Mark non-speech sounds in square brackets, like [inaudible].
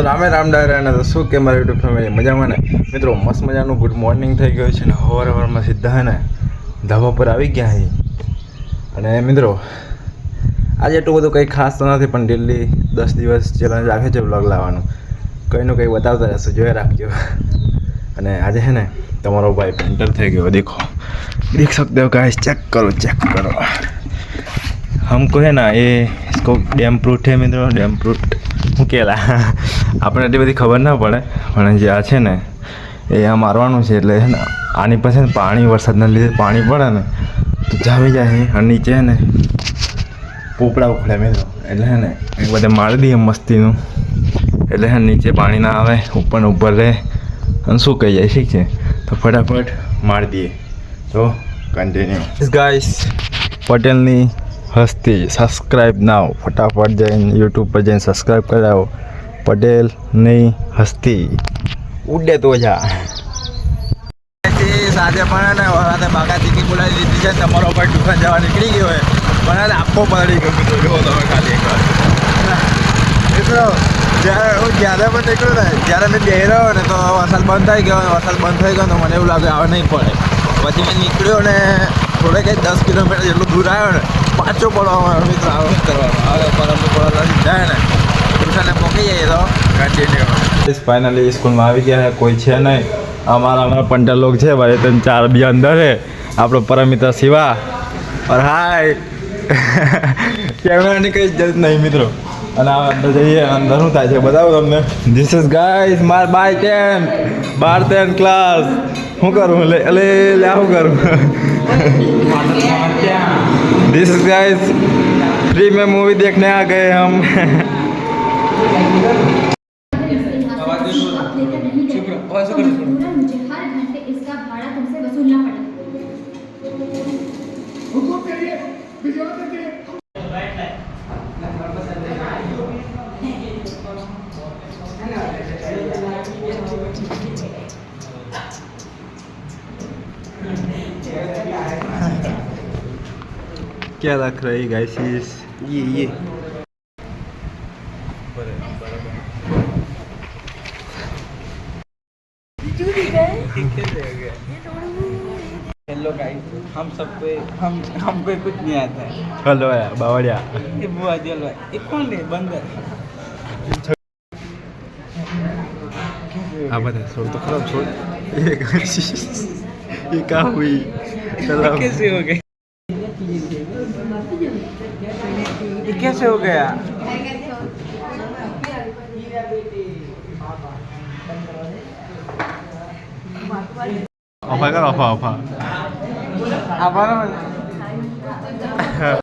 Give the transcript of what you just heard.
રામે રામ ડાયરા અને શું કે મારા યુટ્યુબ ફેમિલી મજામાં ને? મિત્રો, મસ્ત મજાનું ગુડ મોર્નિંગ થઈ ગયું છે ને હવાર હવારમાં સીધા ને ધાબા પર આવી ગયા અહીં અને મિત્રો, આજે એટલું બધું કંઈ ખાસ તો નથી, પણ ડેલી દસ દિવસ ચેલેન્જ રાખે છે બ્લોગ લાવવાનું. કંઈનું કંઈ બતાવતા રહેશે જોઈ રાખજો. અને આજે છે ને તમારો ભાઈ પેન્ટર થઈ ગયો, દેખો. દેખ શકતો ગાઈસ ચેક કરો ચેક કરો. હમકો હે ને એ ડેમ પ્રૂટ છે મિત્રો ડેમ પ્રૂટ હું કેલા? આપણે એટલી બધી ખબર ના પડે, પણ જે આ છે ને, એ આ મારવાનું છે એટલે છે ને આની પાસે ને પાણી, વરસાદના લીધે પાણી પડે ને, તો જામી જાય અને નીચે ને પોપડા ઉખડે મેં એટલે છે ને એ બધે મારી દઈએ મસ્તીનું. એટલે છે ને નીચે પાણી ના આવે, ઉપર ને ઉપર રહે, અને શું કહી જાય, ઠીક છે? તો ફટાફટ મારી દઈએ. તો કન્ટિન્યુ ગાઈસ પટેલની હસ્તી સબસ્ક્રાઈબ નાવ ફટાફટ જઈને યુટ્યુબ પર જઈને સબસ્ક્રાઈબ કરાવો. પટેલની હસ્તી. ઉડે તો જા. આજે પણ ને રાતે બાગા ચીકી બોલાવી દીધી છે. તમારો પણ દુકાન જવા નીકળી ગયો હોય. પણ આખો પડી ગયો મિત્રો જુઓ તમે ખાલી એક મિત્રો, જ્યારે હું જ્યારે પણ નીકળ્યો ને, જ્યારે મેં બે રહ્યો ને, તો વરસાદ બંધ થઈ ગયો વરસાદ બંધ થઈ ગયો તો મને એવું લાગે આવે નહીં પડે. પછી મેં નીકળ્યો ને, થોડે કંઈ દસ કિલોમીટર જેટલું દૂર આવ્યો ને, પાછો પડવા મિત્રો, આવો કરવાનો આવે પરમ પડવા જાય ને. ટ્યુશને પહોંચી જઈએ તો કન્ટિન્યુ ફાઇનલી સ્કૂલમાં આવી ગયા છે કોઈ છે નહીં અમારા અમારા પંટર લોક છે ભાઈ ત્રણ ચાર બી અંદર છે આપણો પરમ મિત્ર શિવા और હાય [laughs] કેમેરાની કંઈ જરૂર નહીં મિત્રો અને આ અંદર જઈએ અંદર શું થાય છે બતાવો તમને ધીસ ઇઝ ગાઈસ માર બાય ટેન બાર ટેન ક્લાસ શું કરું લે અલે લે શું કરું दिस इज गाइस फ्री में मूवी देखने आ गए हम [laughs] क्या रख रही गाइस ये ये हेलो गाइस हम सबको हम हमको कुछ नहीं आता है हेलो बावड़िया ये बुआ जल ये कौन है बंदर हाँ बता छोड़ तो खराब छोड़ ये ये क्या हुई चलो कैसे हो गए कैसे हो गया ऑफर कर ऑफर ऑफर हमारा